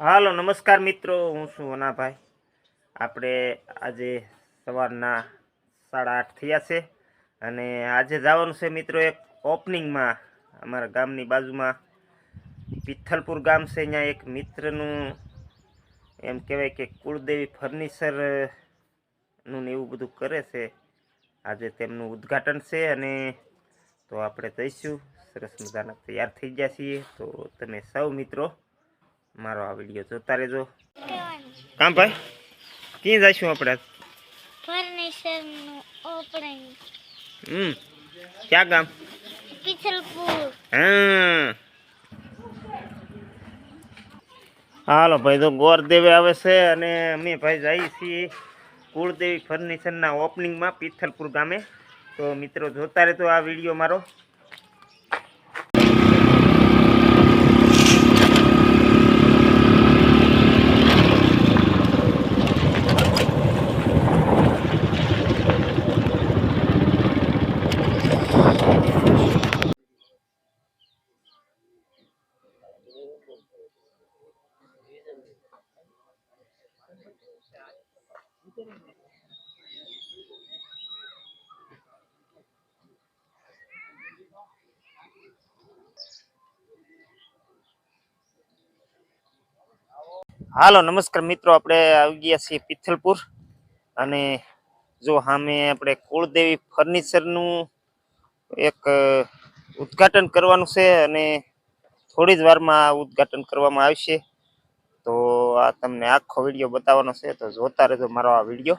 હાલો, નમસ્કાર મિત્રો, હું છું વનાભાઈ. આપણે આજે સવારના સાડા આઠ થયા છે અને આજે જવાનું છે મિત્રો એક ઓપનિંગમાં. અમારા ગામની બાજુમાં પિથલપુર ગામ છે અહીંયા એક મિત્રનું એમ કહેવાય કે કુળદેવી ફર્નિચરનું ને એવું બધું કરે છે. આજે તેમનું ઉદ્ઘાટન છે અને તો આપણે જઈશું. સરસ મજાના તૈયાર થઈ ગયા છીએ. તો તમે સૌ મિત્રો મારો આ વીડિયો જોતા રહેજો કામ ભાઈ? ક્યાં જઈશું આપણે ફર્નિચરનું ઓપનિંગ. હમ. ક્યાં ગામ પિથલપુર. હા હાલો ભાઈ તો ગોરદેવે આવે છે અને અમે ભાઈ જઈએ છીએ કુળદેવી ફર્નિચરના ઓપનિંગમાં પિથલપુર ગામે. તો મિત્રો જોતા રહેતો આ વીડિયો મારો. હાલો, નમસ્કાર મિત્રો, આપણે આવી ગયા છીએ પિથલપુર. અને જો સામે આપણે કુળદેવી ફર્નિચરનું એક ઉદ્ઘાટન કરવાનું છે અને થોડી જ વારમાં ઉદ્ઘાટન કરવામાં આવશે. તો આ તમને આખો વીડિયો બતાવવાનો છે, તો જોતા રહેજો મારો આ વીડિયો.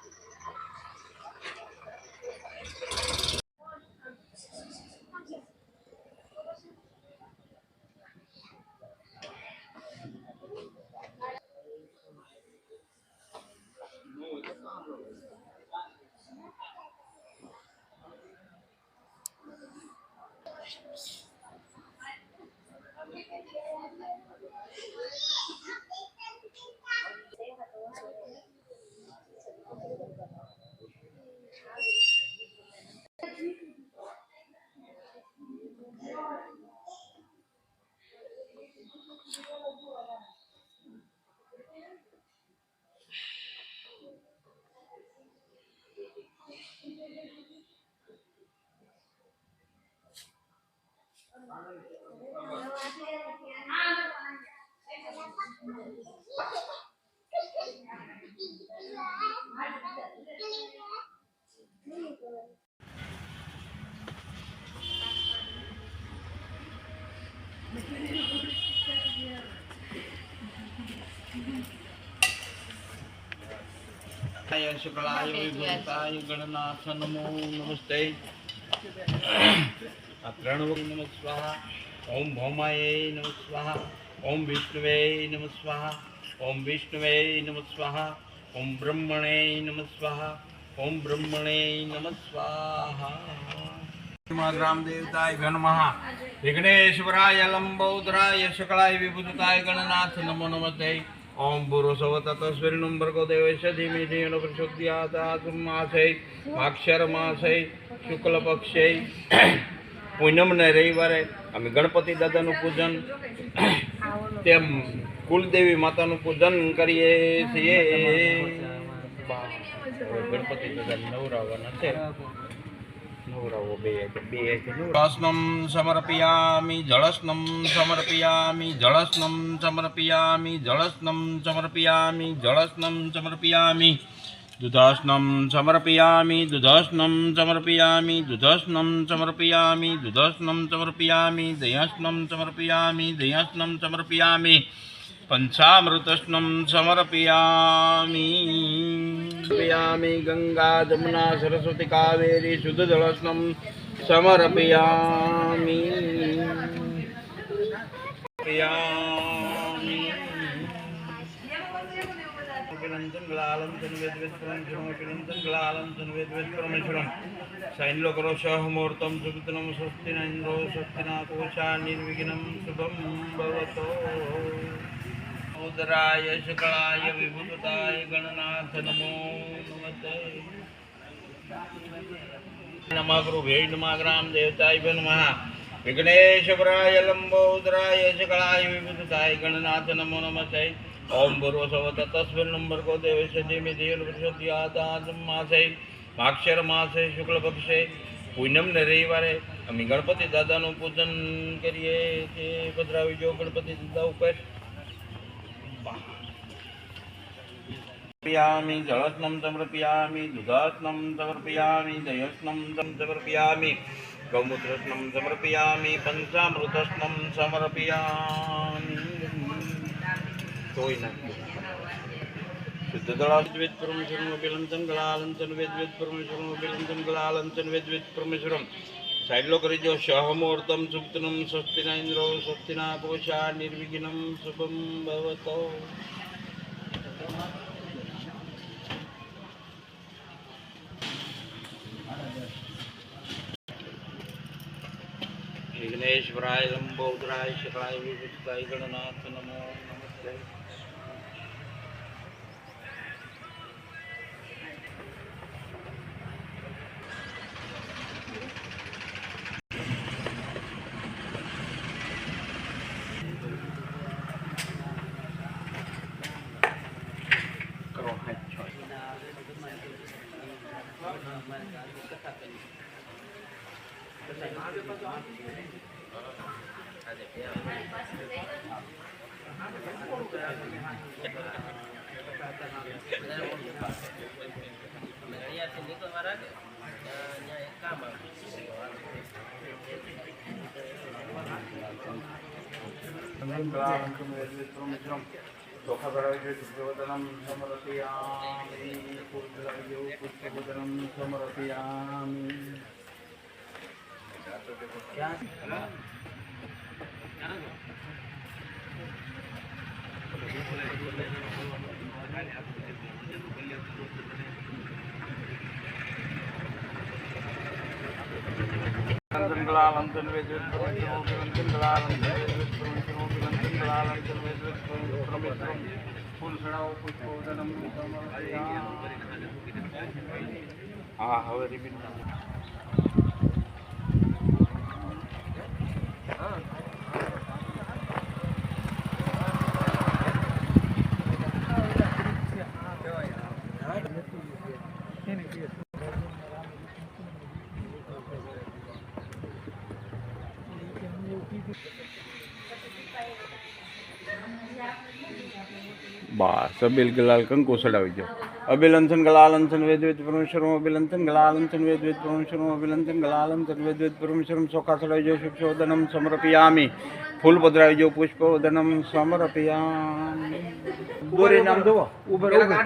ય શુક્લાય વિભૂતાય ગણનાથ નમો નમસ્તે આ ત્રણ વખત નમ સ્વાહા ઓમ ભૌમાય નમ સ્વાહા ઓમ વિષ્ણુવે નમ સ્વાહા ઓમ વિષ્ણુવે નમ સ્વાહા ઓમ બ્રહ્મણે નમ સ્વાહા ઓમ બ્રહ્મણે નમ સ્વાહા રામદેવતાય ઘનમહા વિઘ્નેશ્વરાય લંબોદરાય શુક્લાય વિભૂતાય ગણનાથ નમો નમસ્તે ઓમ પુરુષવ તતસ્વીર્ણું ભર્ગો દેવસ્ય ધીમે ધીનો પ્રચોદયાતા માસે માક્ષર માસે શુક્લ પક્ષે પૂનમ ને રવિવારે અમે ગણપતિ દાદાનું પૂજન તેમ કુલદેવી માતાનું પૂજન કરીએ છીએ. ગણપતિ દાદા નવરાવવાના છે. જળસ્નમ સમર્પયામિ જળસ્નમ સમર્પયામિ જળસ્નમ સમર્પયામિ જળસ્નમ સમર્પયામિ જળસ્નમ સમર્પયામિ દુધસ્નમ સમર્પયામિ દુધસ્નમ સમર્પયામિ દુધસ્નમ સમર્પયામિ દુધસ્નમ સમર્પયામિ દયાસ્નમ સમર્પયામિ દયાસ્નમ સમર્પયામિ પંચામૃતસ્નમ સમર્પયામિ. स्मृयामि गङ्गा जमुना सरस्वती कावेरी शुद्धजलस्नं समर्पयामि शैलोकरोषमुहूर्तं सुवितनं स्वस्ति नन्द्रो स्वस्तिनाथोषा निर्विघ्नं शुभं भवतो ઉદરાય શુક્લાય વિભૂતાય ગણનાથ નમો નમતે નમઃ ગુરુભ્યે નમઃ ગ્રામ દેવતાય નમઃ વિઘ્નેશ્વરાય લંબોદરાય શકળાય વિભૂતાય ગણનાથ નમો નમસ્તે ઓમ ભૂર્વ સવત નંબર કો દેવસ્ય ધીમે ધિયો પ્રચોદયાત માસે માક્ષર માસે શુક્લ પક્ષે પૂનમ ને રવિવારે અમે ગણપતિ દાદાનું પૂજન કરીએ છીએ પધરાવી જો ગણપતિ દાદા ઉપર સમર્પયામિ જળસ્નમ સમર્પયામિ दुधात्नं સમર્પયામિ દયસ્નમ સમર્પયામિ ગૌમૂત્રસ્નમ સમર્પયામિ પંચામૃતસ્નમ સમર્પયામિ ધોઈ નાખ્યું શુદ્ધ દળાવેદ પરમેશ્વરમ અભિલંચન ગળાલંચન વેદ વેદ પરમેશ્વરમ અભિલંચન ગળાલંચન વેદ વેદ પરમેશ્વરમ સાઈડલો કરી જો સહમુહૂર્તમ સુપ્તનમ સ્વસ્તિના ઇન્દ્રો સ્વસ્તિના પોષા નિર્વિઘ્નમ શુભમ ભવતો વિઘ્નેશ્વરાય લંબોદરાય શુક્લાય વિભૂતાય ગણનાથ નમો નમસ્તે કરો હાથ છો ચોખા ભરાવી છે પુષ્પવદનમ સમર્પયામિ પુષ્પલાવ્યો પુષ્પવદનમ સમર્પયામિ લંચન ગળાલંચન વેદ વેદ ફૂલ ચડાવો પુષ્પવદનમ સમર્પયામિ હા બસ, અબિલ ગલાલ કંકુ ચડાવી દો. અભિલંથન ગલાલંથન વેદવેદ વેદ પરમેશ્વરમ અબિલંચન ગલાલંચન વેદ વેદ પરમેશ્વરમ અબિલંચન ગલાલંચન વેદ વેદ પરમેશ્વરમ ચોખા ચડાવી દો શુભશોદનમ સમર્પયામિ. ફૂલ પધરાવી દો, પુષ્પવદનમ સમર્પયામિ. દોરી નામ જોવો. ઉભર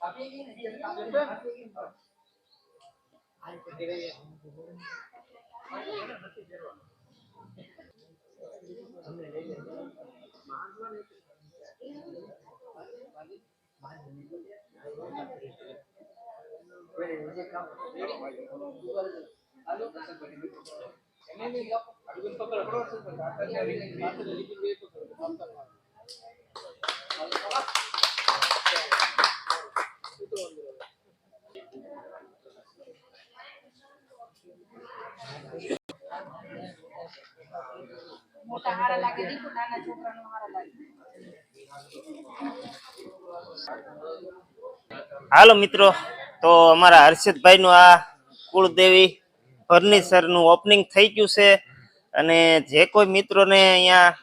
Gracias. હાલો મિત્રો તો અમારા હર્ષદભાઈનું આ કુળદેવી ફર્નિચરનું ઓપનિંગ થઈ ગયું છે. અને જે કોઈ મિત્રોને અહીંયા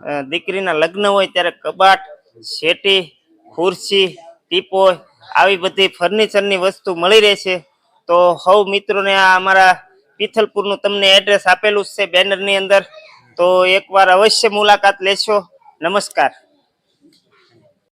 અ, દીકરીના લગ્ન હોય ત્યારે કબાટ શેટી ખુરશી ટીપોય આવી બધી ફર્નિચરની વસ્તુ મળી રહેશે તો સૌ મિત્રોને આ અમારા પિથલપુરનું તમને એડ્રેસ આપેલું છે છે બેનરની અંદર. તો એકવાર અવશ્ય મુલાકાત લેશો. નમસ્કાર.